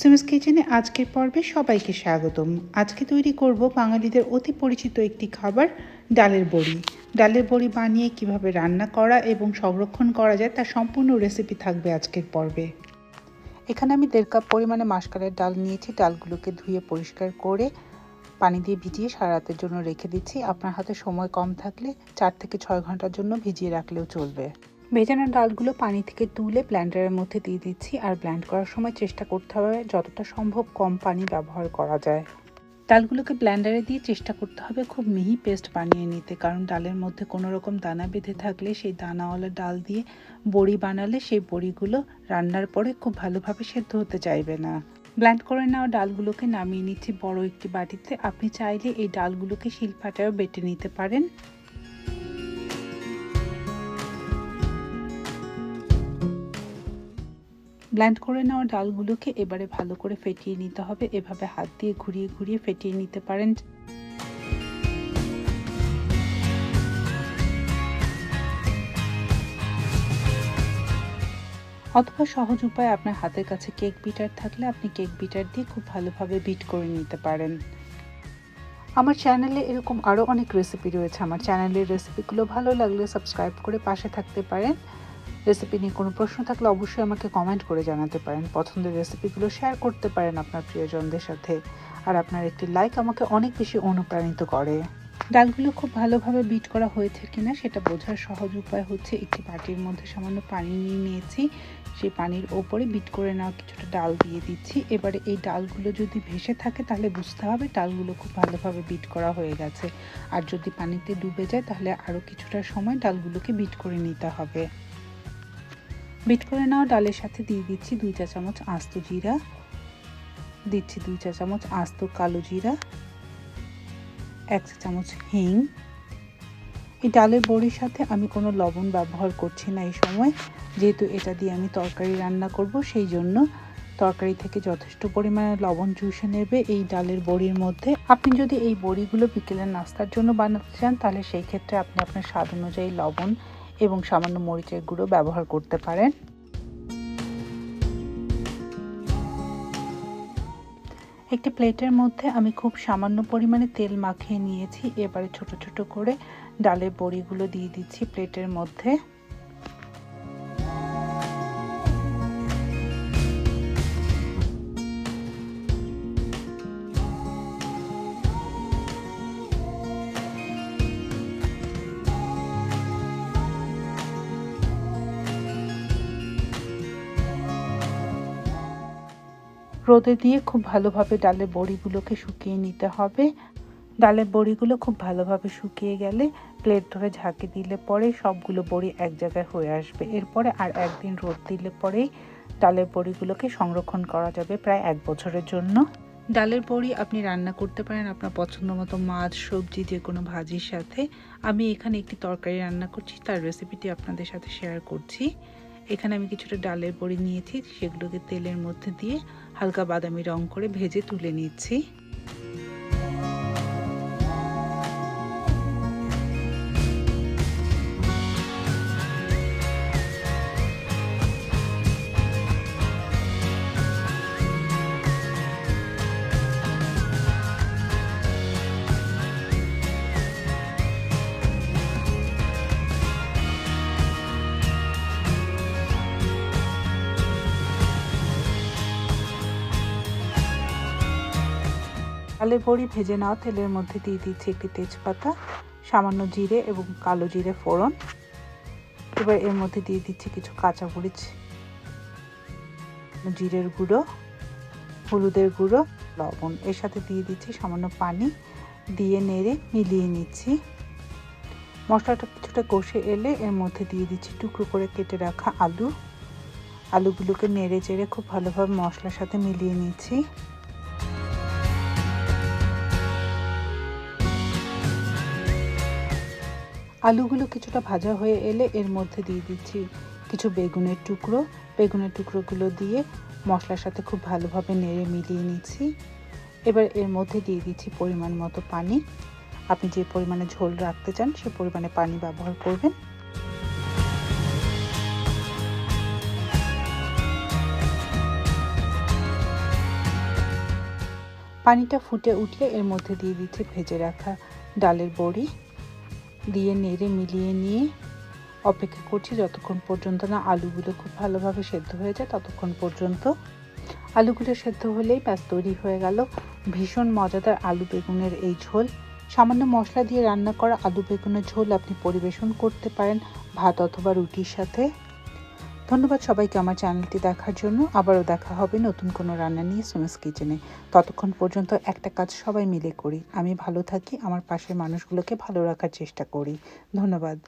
সুমিস কিচেনে আজকের পর্বে সবাইকে স্বাগতম। আজকে তৈরি করব বাঙালিদের অতি পরিচিত একটি খাবার, ডালের বড়ি। ডালের বড়ি বানিয়ে কীভাবে রান্না করা এবং সংরক্ষণ করা যায় তার সম্পূর্ণ রেসিপি থাকবে আজকের পর্বে। এখানে আমি দেড় কাপ পরিমাণে মাসকালের ডাল নিয়েছি। ডালগুলোকে ধুয়ে পরিষ্কার করে পানি দিয়ে ভিজিয়ে সারা রাতের জন্য রেখে দিচ্ছি। আপনার হাতে সময় কম থাকলে চার থেকে ছয় ঘণ্টার জন্য ভিজিয়ে রাখলেও চলবে। ভেজানো ডালগুলো পানি থেকে তুলে ব্ল্যান্ডারের মধ্যে দিয়ে দিচ্ছি আর ব্ল্যান্ড করার সময় চেষ্টা করতে হবে যতটা সম্ভব কম পানি ব্যবহার করা যায়। ডালগুলোকে ব্ল্যান্ডারে দিয়ে চেষ্টা করতে হবে খুব মিহি পেস্ট বানিয়ে নিতে, কারণ ডালের মধ্যে কোনো রকম দানা বেঁধে থাকলে সেই দানাওয়ালা ডাল দিয়ে বড়ি বানালে সেই বড়িগুলো রান্নার পরে খুব ভালোভাবে সেদ্ধ হতে চাইবে না। ব্ল্যান্ড করে নেওয়া ডালগুলোকে নামিয়ে নিচ্ছি বড় একটি বাটিতে। আপনি চাইলে এই ডালগুলোকে শিলপাটায়ও বেটে নিতে পারেন। ব্ল্যান্ড করে নেওয়া ডালগুলোকে এবারে ভালো করে ফেটিয়ে নিতে হবে। এভাবে হাত দিয়ে ঘুরিয়ে ঘুরিয়ে ফেটিয়ে নিতে পারেন। অথবা সহজ উপায় আপনার হাতের কাছে কেক বিটার থাকলে আপনি কেক বিটার দিয়ে খুব ভালোভাবে বিট করে নিতে পারেন। আমার চ্যানেলে এরকম আরও অনেক রেসিপি রয়েছে। আমার চ্যানেলের রেসিপিগুলো ভালো লাগলে সাবস্ক্রাইব করে পাশে থাকতে পারেন। রেসিপি নিয়ে কোনো প্রশ্ন থাকলে অবশ্যই আমাকে কমেন্ট করে জানাতে পারেন। পছন্দের রেসিপিগুলো শেয়ার করতে পারেন আপনার প্রিয়জনদের সাথে। আর আপনার একটি লাইক আমাকে অনেক বেশি অনুপ্রাণিত করে। ডালগুলো খুব ভালোভাবে বিট করা হয়েছে কিনা সেটা বোঝার সহজ উপায় হচ্ছে একটি বাটির মধ্যে সামান্য পানি নিয়ে নিয়েছি। সেই পানির ওপরে বিট করে নেওয়া কিছুটা ডাল দিয়ে দিচ্ছি। এবারে এই ডালগুলো যদি ভেসে থাকে তাহলে বুঝতে হবে ডালগুলো খুব ভালোভাবে বিট করা হয়ে গেছে। আর যদি পানিতে ডুবে যায় তাহলে আরও কিছুটা সময় ডালগুলোকে বিট করে নিতে হবে। বিট করে নেওয়া ডালের সাথে দিয়ে দিচ্ছি দুই চা চামচ আস্ত জিরা। দিচ্ছি দুই চা চামচ আস্ত কালো জিরা। এক চা চামচ হিং। এই ডালের বড়ির সাথে আমি কোনো লবণ ব্যবহার করছি না এই সময়। যেহেতু এটা দিয়ে আমি তরকারি রান্না করব, সেই জন্য তরকারি থেকে যথেষ্ট পরিমাণে লবণ চুষে নেবে এই ডালের বড়ির মধ্যে। আপনি যদি এই বড়িগুলো বিকেলের নাস্তার জন্য বানাতে চান, তাহলে সেই ক্ষেত্রে আপনি আপনার স্বাদ অনুযায়ী লবণ এবং সামান্য মরিচের গুঁড়ো ব্যবহার করতে পারেন। একটি প্লেটের মধ্যে আমি খুব সামান্য পরিমাণে তেল মাখিয়ে নিয়েছি। এবারে ছোট ছোট করে ডালের বড়িগুলো দিয়ে দিচ্ছি প্লেটের মধ্যে। রোদে দিয়ে খুব ভালোভাবে ডালের বড়িগুলোকে শুকিয়ে নিতে হবে। ডালের বড়িগুলো খুব ভালোভাবে শুকিয়ে গেলে প্লেট ধরে ঝাঁকি দিলে পরে সবগুলো বড়ি এক জায়গায় হয়ে আসবে। এরপরে আর একদিন রোদ দিলে পরেই ডালের বড়িগুলোকে সংরক্ষণ করা যাবে প্রায় এক বছরের জন্য। ডালের বড়ি আপনি রান্না করতে পারেন আপনার পছন্দ মতো মাছ, সবজি, যে কোনো ভাজির সাথে। আমি এখানে একটি তরকারি রান্না করছি, তার রেসিপিটি আপনাদের সাথে শেয়ার করছি। এখানে আমি কিছুটা ডালের বড়ি নিয়েছি, সেগুলোকে তেলের মধ্যে দিয়ে হালকা বাদামি রং করে ভেজে তুলে নিচ্ছি। ডালের বড়ি ভেজে নেওয়া তেলের মধ্যে দিয়ে দিচ্ছি একটি তেজপাতা, সামান্য জিরে এবং কালো জিরে ফোড়ন। এবার এর মধ্যে দিয়ে দিচ্ছি কিছু কাঁচা মরিচ জিরের গুঁড়ো, হলুদের গুঁড়ো, লবণ। এর সাথে দিয়ে দিচ্ছি সামান্য পানি, দিয়ে নেড়ে মিলিয়ে নিচ্ছি। মশলাটা কিছুটা কষে এলে এর মধ্যে দিয়ে দিচ্ছি টুকরো করে কেটে রাখা আলু। আলুগুলোকে নেড়ে চেড়ে খুব ভালোভাবে মশলার সাথে মিলিয়ে নিচ্ছি। আলুগুলো কিছুটা ভাজা হয়ে এলে এর মধ্যে দিয়ে দিচ্ছি কিছু বেগুনের টুকরো। বেগুনের টুকরোগুলো দিয়ে মশলার সাথে খুব ভালোভাবে নেড়ে মিলিয়ে নিচ্ছি। এবার এর মধ্যে দিয়ে দিচ্ছি পরিমাণ মতো পানি। আপনি যে পরিমাণে ঝোল রাখতে চান সে পরিমাণে পানি ব্যবহার করবেন। পানিটা ফুটে উঠলে এর মধ্যে দিয়ে দিচ্ছি ভেজে রাখা ডালের বড়ি। দিয়ে নেড়ে মিলিয়ে নিয়ে অপেক্ষা করছি যতক্ষণ পর্যন্ত না আলুগুলো খুব ভালোভাবে সেদ্ধ হয়ে যায় ততক্ষণ পর্যন্ত। আলুগুলো সেদ্ধ হলেই ব্যাস তৈরি হয়ে গেল ভীষণ মজাদার আলু বেগুনের এই ঝোল। সামান্য মশলা দিয়ে রান্না করা আলু বেগুনের ঝোল আপনি পরিবেশন করতে পারেন ভাত অথবা রুটির সাথে। ধন্যবাদ সবাইকে আমার চ্যানেলটি দেখার জন্য। আবারও দেখা হবে নতুন কোনো রান্না নিয়ে সুমিস কিচেনে ততক্ষণ পর্যন্ত একটা কাজ সবাই মিলে করি। আমি ভালো থাকি, আমার পাশের মানুষগুলোকে ভালো রাখার চেষ্টা করি। ধন্যবাদ।